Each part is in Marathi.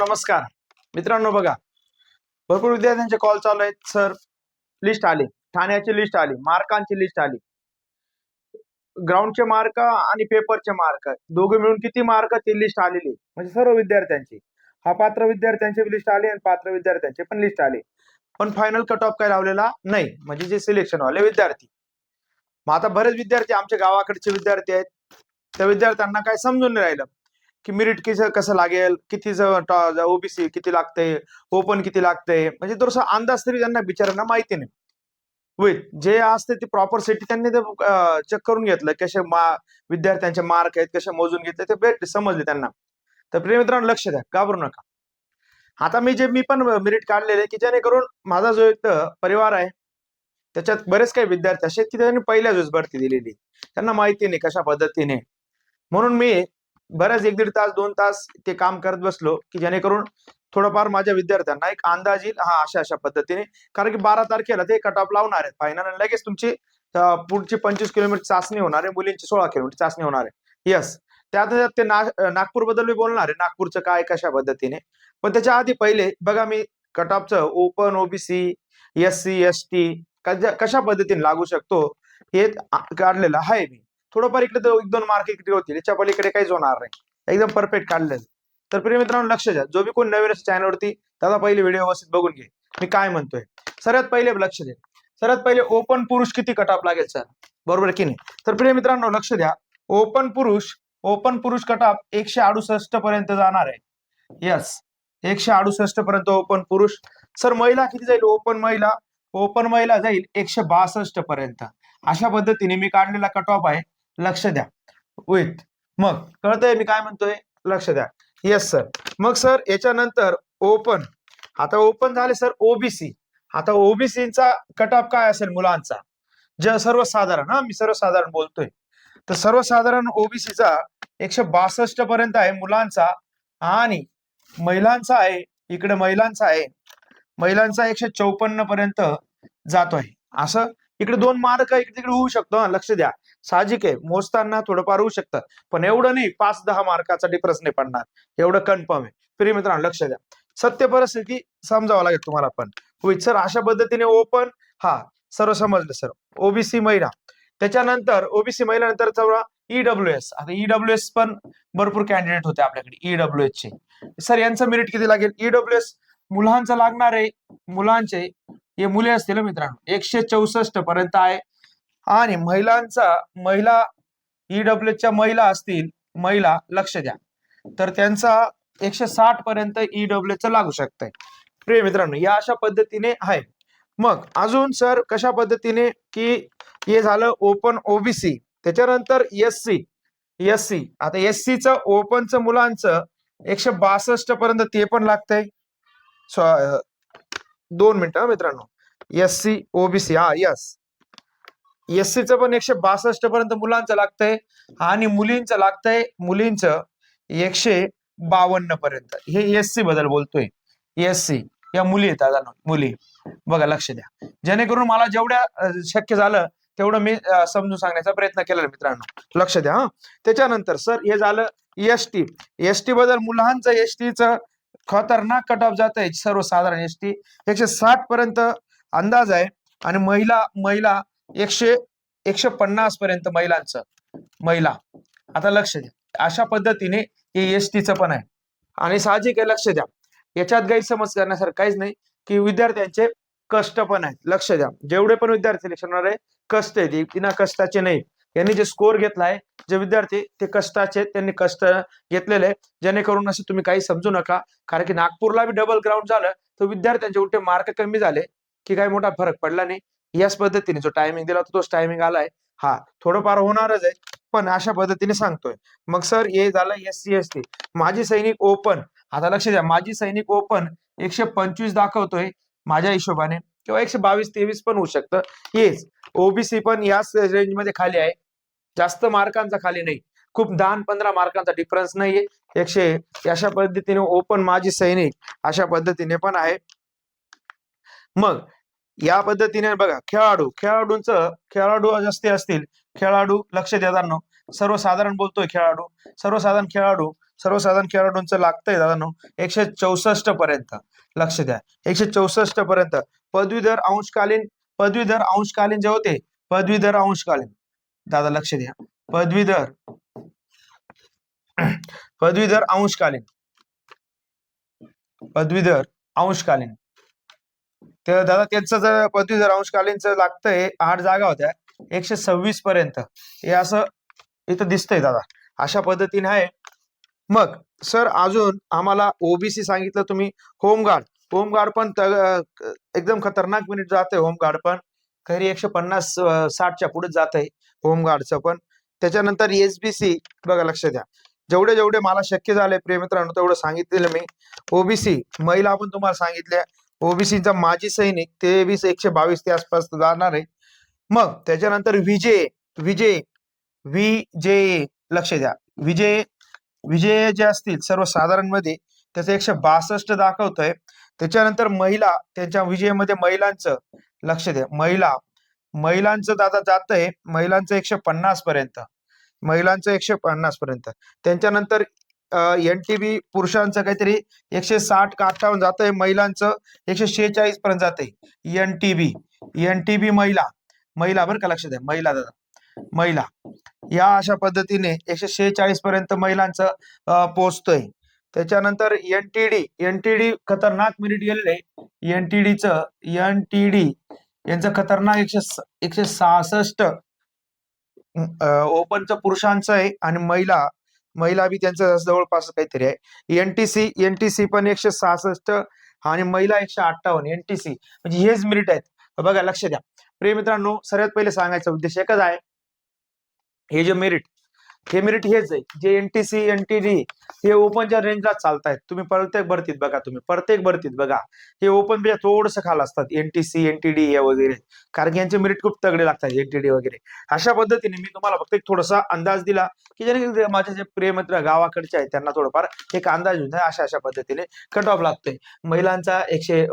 नमस्कार. मित्रांनो बघा भरपूर विद्यार्थ्यांचे कॉल चालू आहेत. सर लिस्ट आली. ठाण्याची लिस्ट आली. मार्कांची लिस्ट आली. ग्राउंडचे मार्क आणि पेपरचे मार्क. दोघे मिळून किती मार्क ती लिस्ट आलेली? म्हणजे सर्व विद्यार्थ्यांची. हा पात्र विद्यार्थ्यांची लिस्ट आली आणि पात्र विद्यार्थ्यांची पण लिस्ट आली. पण फायनल कट ऑफ काय लावलेला? नाही. म्हणजे जे सिलेक्शन वाले विद्यार्थी. मग आता बरेच विद्यार्थी आमच्या गावाकडचे विद्यार्थी आहेत. त्या विद्यार्थ्यांना काय समजून नाही राहिलं. की मेरिट कसं कसं लागेल? किती ओबीसी किती लागते? ओपन किती लागते? म्हणजे थोडस अंदाज तरी त्यांना बिचारांना माहिती नाही. होईल जे असते ते प्रॉपर सिटी त्यांनी ते चेक करून घेतलं. कसे मा विद्यार्थ्यांचे मार्क आहेत कसे मोजून घेतले ते भेट समजले त्यांना. तर प्रिय मित्रांनो लक्ष द्या. घाबरू नका. आता मी जे मी पण मेरिट काढलेले की जेणेकरून माझा जो एक परिवार आहे त्याच्यात बरेच काही विद्यार्थी असे की त्यांनी पहिल्या दिवस भरती दिलेली. त्यांना माहिती नाही कशा पद्धतीने. म्हणून मी बऱ्याच एक दीड तास दोन तास ते काम करत बसलो की जेणेकरून थोडंफार माझ्या विद्यार्थ्यांना एक अंदाज येईल हा अशा अशा पद्धतीने. कारण की बारा तारखेला ते कट ऑफ लावणार आहेत. फायनल आणि लगेच तुमची पुढची पंचवीस किलोमीटर चाचणी होणार आहे. मुलींची सोळा किलोमीटर चाचणी होणार आहे. यस त्यात ते नागपूरबद्दल मी बोलणार आहे. नागपूरचं काय कशा पद्धतीने? पण त्याच्या आधी पहिले बघा मी cut ऑफचं open OBC S C S T कशा पद्धतीने लागू शकतो हे काढलेलं आहे मी. थोडंफार इकडे एक दोन मार्क इकडे होतील. याच्या पलीकडे काहीच होणार नाही. एकदम परफेक्ट काढलं तर प्रिय मित्रांनो लक्ष द्या. जो बी कोण नवीन चॅनलवरती त्याचा पहिले व्हिडिओ व्यवस्थित बघून घे. मी काय म्हणतोय? सर्वात पहिले लक्ष द्या. सर्वात पहिले ओपन पुरुष किती कटाप लागेल सर बरोबर की नाही? तर प्रिय मित्रांनो लक्ष द्या. ओपन पुरुष ओपन पुरुष कटाप एकशे अडुसष्ट पर्यंत जाणार आहे. यस एकशे अडुसष्ट पर्यंत ओपन पुरुष. सर महिला किती जाईल? ओपन महिला ओपन महिला जाईल एकशे बासष्ट पर्यंत. अशा पद्धतीने मी काढलेला कट ऑफ आहे. लक्ष द्या. विथ मग कळतंय मी काय म्हणतोय? लक्ष द्या. येस सर मग सर याच्यानंतर ओपन आता ओपन झाले सर ओबीसी आता ओबीसीचा कट ऑफ काय असेल मुलांचा? जे सर्वसाधारण हा मी सर्वसाधारण बोलतोय. तर सर्वसाधारण ओबीसीचा एकशे बासष्ट पर्यंत आहे मुलांचा आणि महिलांचा आहे इकडे महिलांचा आहे महिलांचा एकशे चौपन्न पर्यंत जातो आहे असं? इकडे दोन मार्क इकडे तिकडे होऊ शकतो लक्ष द्या. साहजिक आहे. मोजताना थोडंफार होऊ शकतं. पण एवढं नाही पाच दहा मार्काचा डिफरन्स नाही पडणार. एवढं कन्फर्म आहे. प्रिय मित्रांनो लक्ष द्या. सत्य परिस्थिती समजावं लागेल तुम्हाला पण. होईल सर अशा पद्धतीने ओपन हा सर्व समजलं सर ओबीसी महिला. त्याच्यानंतर ओबीसी महिला नंतर चौरा ईडब्ल्यू एस आता ईडब्ल्यू एस पण भरपूर कॅन्डिडेट होते आपल्याकडे ईडब्ल्यू एस चे. सर यांचं मेरिट किती लागेल? ईडब्ल्यू एस मुलांचं लागणार आहे. मुलांचे हे मुले असतील मित्रांनो एकशे चौसष्ट पर्यंत आहे. आणि महिलांचा महिला ईडब्ल्यूच्या महिला असतील महिला लक्ष द्या. तर त्यांचा एकशे साठ पर्यंत ईडब्ल्यू च लागू शकतंय. प्रिय मित्रांनो या अशा पद्धतीने आहे. मग अजून सर कशा पद्धतीने की हे झालं ओपन ओबीसी त्याच्यानंतर एस सी एस सी आता एस सीचं ओपनचं मुलांचं एकशे बासष्ट पर्यंत ते पण लागतंय. दोन मिनिटं मित्रांनो. एस सी ओबीसी हा यस एस च पण एकशे बासष्ट पर्यंत मुलांचं लागतंय आणि मुलींचं लागतंय मुलींचं एकशे बावन्न पर्यंत. हे एस सी बद्दल बोलतोय. एस सी या मुली आहेत मुली. बघा लक्ष द्या. जेणेकरून मला जेवढ्या शक्य झालं तेवढं मी समजून सांगण्याचा प्रयत्न केला मित्रांनो. लक्ष द्या हा. त्याच्यानंतर सर हे झालं एस टी. एस टी बद्दल मुलांचं एस टीचं खतरनाक कट ऑफ जात आहे सर्वसाधारण एस टी. एकशे साठ पर्यंत अंदाज आहे. आणि महिला महिला एकशे एकशे पन्नास पर्यंत महिलांचं महिला. आता लक्ष द्या. अशा पद्धतीने हे एस टीचं पण आहे. आणि साहजिक आहे लक्ष द्या. याच्यात गैरसमज करण्यासारखं काहीच नाही की विद्यार्थ्यांचे कष्ट पण आहेत. लक्ष द्या. जेवढे पण विद्यार्थी सिलेक्शन होणार आहे कष्ट आहे बिना कष्टाचे नाही. यांनी जे स्कोर घेतलाय जे विद्यार्थी ते कष्टाचे त्यांनी कष्ट घेतलेले आहे. जेणेकरून असं तुम्ही काही समजू नका. कारण की नागपूरला बी डबल ग्राउंड झालं तर विद्यार्थ्यांचे उलटे मार्क कमी झाले की काही मोठा फरक पडला नाही. याच पद्धतीने जो टायमिंग दिला होता तोच टायमिंग आलाय. हा थोडंफार होणारच आहे पण अशा पद्धतीने सांगतोय. मग सर हे झालं एस सी एस टी माजी सैनिक ओपन आता लक्ष द्या माजी सैनिक ओपन एकशे पंचवीस दाखवतोय माझ्या हिशोबाने. किंवा एकशे बावीस तेवीस पण होऊ शकतं. हेच ओबीसी पण याच रेंजमध्ये खाली आहे. जास्त मार्कांचा खाली नाही. खूप दहा पंधरा मार्कांचा डिफरन्स नाहीये. एकशे अशा पद्धतीने ओपन माजी सैनिक अशा पद्धतीने पण आहे. मग या पद्धतीने बघा खेळाडू खेळाडूंचं खेळाडू जास्ती असतील खेळाडू लक्ष देताना सर्वसाधारण बोलतोय खेळाडू सर्वसाधारण खेळाडू सर्वसाधारण खेळाडूंचं लागतंय दादांनो. एकशे चौसष्ट पर्यंत लक्ष द्या. एकशे चौसष्ट पर्यंत. पदवीधर अंशकालीन पदवीधर अंशकालीन जे होते पदवीधर अंशकालीन. दादा लक्ष द्या. पदवीधर पदवीधर अंशकालीन. पदवीधर अंशकालीन. तर दादा त्यांचं जर पदवीधर अंशकालीनच लागतंय आठ जागा होत्या एकशे सव्वीस पर्यंत. हे असं इथं दिसतंय दादा. अशा पद्धतीने आहे. मग सर अजून आम्हाला ओबीसी सांगितलं तुम्ही होमगार्ड. होमगार्ड पण एकदम खतरनाक मिनिट जात आहे होमगार्ड पण. खरी एकशे पन्नास साठच्या पुढे जात आहे होमगार्डचं पण. त्याच्यानंतर एसबीसी बघा लक्ष द्या. जेवढे जेवढे मला शक्य झाले प्रेमित्रांनो तेवढं सांगितलेलं मी. ओबीसी महिला पण तुम्हाला सांगितल्या. ओबीसीचा माजी सैनिक तेवीस एकशे बावीस ते आसपास जाणार आहे. मग त्याच्यानंतर विजय विजय विजय लक्ष द्या. विजय विजय जे असतील सर्वसाधारणमध्ये त्याचं एकशे बासष्ट दाखवतंय. त्याच्यानंतर महिला त्यांच्या विजयमध्ये महिलांचं लक्ष द्या. महिला महिलांचं दादा जात आहे महिलांचं एकशे पन्नास पर्यंत. महिलांचं एकशे पन्नास पर्यंत. त्यांच्यानंतर एन टी बी पुरुषांचं काहीतरी एकशे साठ का अठ्ठावन्न जातंय महिलांचं एकशे शेहेचाळीस पर्यंत जाते N T B N T B महिला महिला बरं का लक्ष आहे महिला दादा महिला. या अशा पद्धतीने एकशे शेहेचाळीस पर्यंत महिलांचं पोचतोय पोहोचतोय. त्याच्यानंतर N T D N T D खतरनाक मिनिट गेलेलं आहे. एन टी डीचं एन टी डी यांचं खतरनाक एकशे एकशे सहासष्ट ओपनचं पुरुषांचं आहे आणि महिला महिला बी त्यांचं जवळपास काहीतरी आहे. एनटीसी एनटीसी पण एकशे सहासष्ट आणि महिला एकशे अठ्ठावन्न. एनटीसी म्हणजे हेच मिरिट आहेत. बघा लक्ष द्या. प्रिय मित्रांनो सर्वात पहिले सांगायचा उद्देश एकच आहे. हे जे मेरिट हे मेरिट हेच आहे. जे एनटीसी एनटीडी हे ओपनच्या रेंजला चालतायत. तुम्ही प्रत्येक भरतीत बघा तुम्ही. प्रत्येक भरतीत बघा. हे ओपनपेक्षा म्हणजे थोडंसं खाल असतात. एनटीसी डी हे वगैरे. कारण की यांचे मेरिट खूप तगडे लागतात एनटीडी वगैरे. अशा पद्धतीने मी तुम्हाला फक्त एक थोडासा अंदाज दिला की जेणेकरून माझे जे प्रिय मित्र गावाकडचे आहेत त्यांना थोडंफार एक अंदाज येऊन जाईल. अशा अशा पद्धतीने कट ऑफ लागतोय. महिलांचा एकशे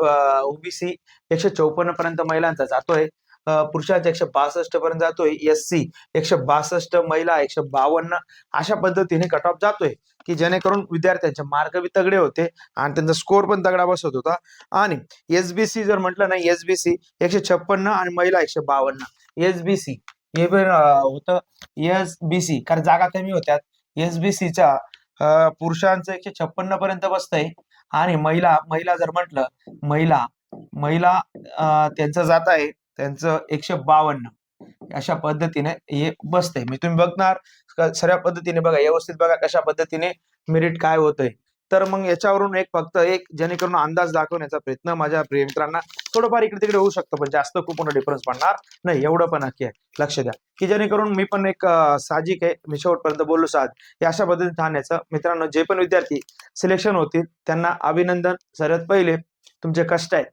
ओबीसी एकशे चौपन्न पर्यंत महिलांचा जातोय. पुरुषांचा एकशे बासष्ट पर्यंत जातोय. एस सी एकशे बासष्ट महिला एकशे बावन्न अशा पद्धतीने कट ऑफ जातोय की जेणेकरून विद्यार्थ्यांचे मार्क बी तगडे होते आणि त्यांचा स्कोर पण तगडा बसत होता. आणि एसबीसी जर म्हटलं ना एसबीसी एकशे छप्पन्न आणि महिला एकशे बावन्न. एसबीसी हे पण अं, होतं. एसबीसी कारण जागा कमी होत्यात. एसबीसीच्या पुरुषांचं एकशे छप्पन्न पर्यंत बसतंय. आणि महिला महिला जर म्हटलं महिला महिला त्यांचं जात आहे त्यांचं एकशे बावन्न. अशा पद्धतीने हे बसते म्हणजे तुम्ही बघणार सगळ्या सर्व पद्धतीने बघा व्यवस्थित बघा कशा पद्धतीने मेरिट काय होतंय. तर मग याच्यावरून एक फक्त एक जेणेकरून अंदाज दाखवण्याचा प्रयत्न माझ्या प्रिय मित्रांना थोडंफार इकडे तिकडे होऊ शकतं पण जास्त खूप मोठा डिफरन्स पडणार नाही एवढं पण नक्की आहे. लक्ष द्या. की जेणेकरून मी पण एक साहजिक आहे मी शेवटपर्यंत बोललो साध या अशा पद्धतीने ठाण्याचं मित्रांनो जे पण विद्यार्थी सिलेक्शन होतील त्यांना अभिनंदन. सर्वात पहिले तुमचे कष्ट आहेत.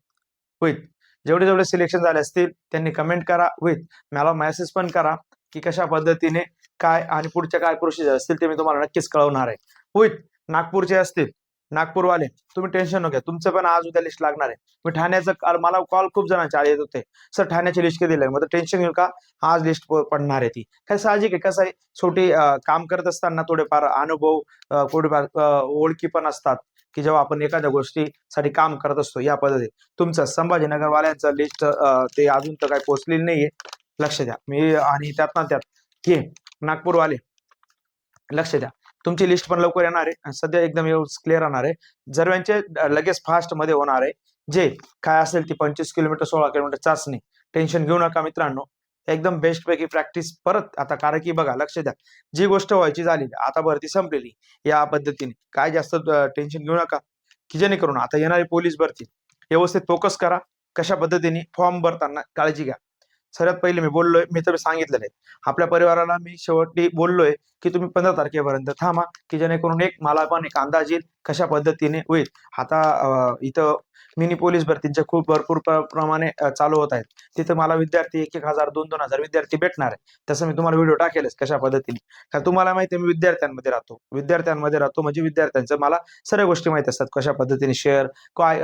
होईल. जेवढे जेवढे सिलेक्शन झाले असतील त्यांनी कमेंट करा विथ मला मेसेज पण करा की कशा पद्धतीने काय आणि पुढच्या काय प्रोसिजर असतील ते मी तुम्हाला नक्कीच कळवणार आहे. विथ नागपूरचे असतील. नागपूरवाले तुम्ही टेन्शन नका तुमचं पण आज उद्या लिस्ट लागणार आहे. मी ठाण्याचं मला कॉल खूप जणांचे आले येत होते. सर ठाण्याची लिस्ट कधी मग टेन्शन घेऊ का? आज लिस्ट पडणार आहे ती. काय साहजिक आहे? कसं आहे? शेवटी काम करत असताना थोडेफार अनुभव थोडेफार ओळखी पण असतात. की जेव्हा आपण एखाद्या गोष्टीसाठी काम करत असतो या पद्धतीत. तुमचं संभाजीनगरवाल्यांचं लिस्ट ते अजून तर काही पोहोचलेली नाहीये. लक्ष द्या. मी आणि त्यात ना त्यात हे नागपूरवाले लक्ष द्या. तुमची लिस्ट पण लवकर येणार आहे. सध्या एकदम क्लिअर राहणार आहे. जरव्यांचे लगेच फास्टमध्ये होणार आहे. जे काय असेल ती पंचवीस किलोमीटर सोळा किलोमीटर चाचणी. टेन्शन घेऊ नका मित्रांनो. एकदम बेस्ट पैकी प्रॅक्टिस परत आता कारण की बघा लक्ष द्या. जी गोष्ट व्हायची झाली आता भरती संपलेली या पद्धतीने. काय जास्त टेन्शन घेऊ नका. की जेणेकरून आता येणारी पोलीस भरती व्यवस्थित फोकस करा. कशा पद्धतीने फॉर्म भरताना काळजी घ्या. सर्वात पहिले मी बोललोय मी तर सांगितलेलं आहे. आपल्या परिवाराला मी शेवटी बोललोय की तुम्ही पंधरा तारखेपर्यंत थांबा की जेणेकरून एक मला पण एक अंदाज येईल कशा पद्धतीने होईल. आता इथं मिनी पोलीस भरतीच्या खूप भरपूर प्रमाणे चालू होत आहेत. तिथं मला विद्यार्थी एक एक हजार दोन दोन हजार विद्यार्थी भेटणार आहे तसं मी तुम्हाला व्हिडिओ टाकेलच कशा पद्धतीने. कारण तुम्हाला माहिती मी विद्यार्थ्यांमध्ये राहतो. विद्यार्थ्यांमध्ये राहतो म्हणजे विद्यार्थ्यांचं मला सर्व गोष्टी माहिती असतात. कशा पद्धतीने शेअर काय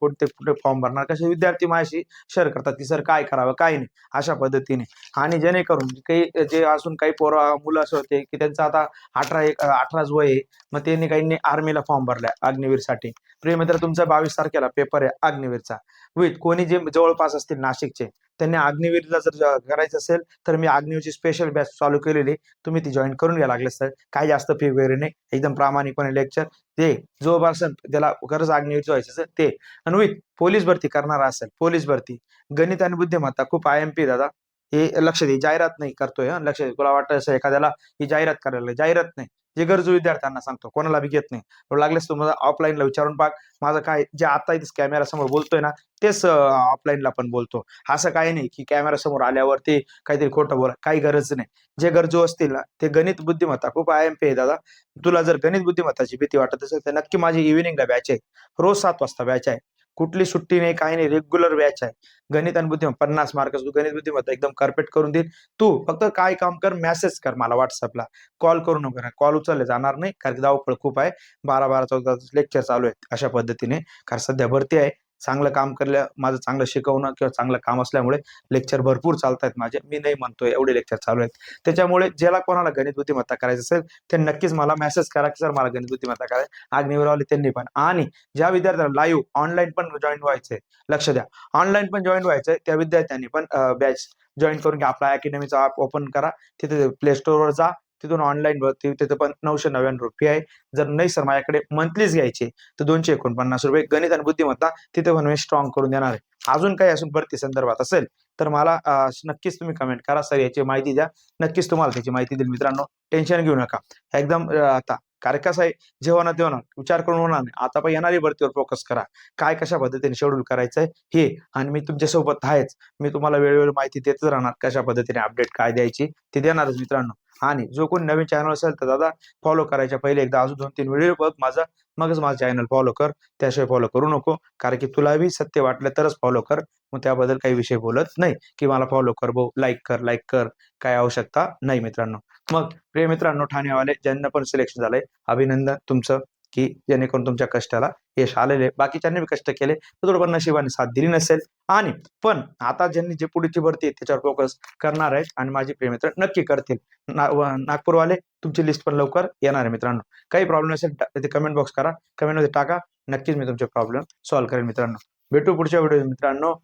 कोणते कुठे फॉर्म भरणार कसे विद्यार्थी माझ्याशी शेअर करतात की सर काय करावं काय नाही. अशा पद्धतीने. आणि जेणेकरून काही जे असून काही पोरं मुलं असे होते की त्यांचं आता अठरा एक अठराच वय आहे. मग त्यांनी काहींनी आर्मीला फॉर्म भरलाय अग्निवीरसाठी. प्रिय मित्र तुमचा बावीस तारखेला पेपर आहे अग्निवीरचा विथ कोणी जे जवळपास असतील नाशिकचे त्यांनी अग्निवीरला जर करायचं असेल तर मी अग्निवीरची स्पेशल बॅच चालू केलेली. तुम्ही ती जॉईन करून घ्या लागले सर काही जास्त फी वगैरे नाही. एकदम प्रामाणिकपणे लेक्चर ते जो असेल त्याला गरज अग्निवीरचं व्हायचं ते. आणि विथ पोलीस भरती करणारा असेल पोलीस भरती. गणित आणि बुद्धिमत्ता खूप आय एम पी दादा. हे लक्ष दे जाहिरात नाही करतोय लक्ष तुला वाटतं असं एखाद्याला ही जाहिरात करायला जाहिरात नाही. जे गरजू विद्यार्थ्यांना सांगतो कोणाला बी घेत नाही. तो लागलेस तुम्हाला ऑफलाईनला विचारून पाक माझं काय जे आता इथे कॅमेरा समोर बोलतोय ना तेच ऑफलाईनला पण बोलतो. असं काही नाही की कॅमेरा समोर आल्यावर ते काहीतरी खोटं बोला काही गरज नाही. जे गरजू असतील ना ते गणित बुद्धिमत्ता खूप आय एम पी आहे दादा. तुला जर गणित बुद्धिमत्ताची भीती वाटत असेल तर नक्की माझी इव्हिनिंगला बॅच आहे. रोज सात वाजता बॅच आहे. कुठली सुट्टी नाही काही नाही रेग्युलर बॅच आहे. गणित आणि बुद्धिमत्ता पन्नास मार्क तू गणित बुद्धिमत्ता एकदम करपेट करून देईल. तू फक्त काय काम कर मेसेज कर मला व्हॉट्सअपला कॉल करू नको कॉल उचलले जाणार नाही कारण की धावपळ खूप आहे. बारा बारा चौदा लेक्चर चालू आहेत अशा पद्धतीने. कारण सध्या भरती आहे. चांगलं काम करल्या माझं चांगलं शिकवणं किंवा चांगलं काम असल्यामुळे लेक्चर भरपूर चालत आहेत माझे. मी नाही म्हणतोय एवढे लेक्चर चालू आहेत. त्याच्यामुळे ज्याला कोणाला गणित बुद्धिमत्ता करायचं असेल ते नक्कीच मला मेसेज करा की सर मला गणित बुद्धिमत्ता करायचं अग्निवीरवाले त्यांनी पण. आणि ज्या विद्यार्थ्यांना लाईव्ह ऑनलाईन पण जॉईन व्हायचंय लक्ष द्या. ऑनलाईन पण जॉईन व्हायचंय त्या विद्यार्थ्यांनी पण बॅच जॉईन करून घ्या. आपला अकॅडमीचा ॲप ओपन करा. तिथे प्ले स्टोअरवर जा. तिथून ऑनलाईन भरती तिथं पण नऊशे नव्याण्णव रुपये आहे. जर नाही सर माझ्याकडे मंथलीच घ्यायचे तर दोनशे एकोणपन्नास रुपये गणित आणि बुद्धिमत्ता तिथे पण मी स्ट्रॉंग करून देणार आहे. अजून काही असून भरती संदर्भात असेल तर मला नक्कीच तुम्ही कमेंट करा सर याची माहिती द्या. नक्कीच तुम्हाला त्याची माहिती देईल मित्रांनो. टेन्शन घेऊ नका. एकदम आता कारण कसं आहे जेव्हा ना तेव्हा ना विचार करून होणार नाही. आता पण येणारी भरतीवर फोकस करा. काय कशा पद्धतीने शेड्यूल करायचंय हे आणि मी तुमच्यासोबत आहेच. मी तुम्हाला वेळोवेळी माहिती देतच राहणार कशा पद्धतीने अपडेट काय द्यायची ते देणारच मित्रांनो. आणि जो कोणी नवीन चॅनल असेल तर दादा फॉलो करायच्या पहिले एकदा. अजून दोन तीन व्हिडिओ बघ माझा. मगच माझं चॅनल फॉलो कर. त्याशिवाय फॉलो करू नको. कारण की तुलाही सत्य वाटलं तरच फॉलो कर. मग त्याबद्दल काही विषय बोलत नाही. की मला फॉलो कर भाऊ. लाईक कर लाईक कर. काय आवश्यकता नाही मित्रांनो. मग प्रिय मित्रांनो ठाणेवाले ज्यांना पण सिलेक्शन झालंय अभिनंदन तुमचं. की जेणेकरून तुमच्या कष्टाला यश आलेले बाकीच्यांनी बी कष्ट केले तर थोडं नशिबाने साथ दिली नसेल. आणि पण आता ज्यांनी जे पुढची भरती आहे त्याच्यावर फोकस करणार आहेत आणि माझे प्रिय मित्र नक्की करतील. ना नागपूरवाले तुमची लिस्ट पण लवकर येणार आहे मित्रांनो. काही प्रॉब्लेम असेल ते कमेंट बॉक्स करा. कमेंटमध्ये टाका. नक्कीच मी तुमचे प्रॉब्लेम सॉल्व्ह करेन मित्रांनो. भेटू पुढच्या व्हिडिओ मित्रांनो.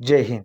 जय हिंद.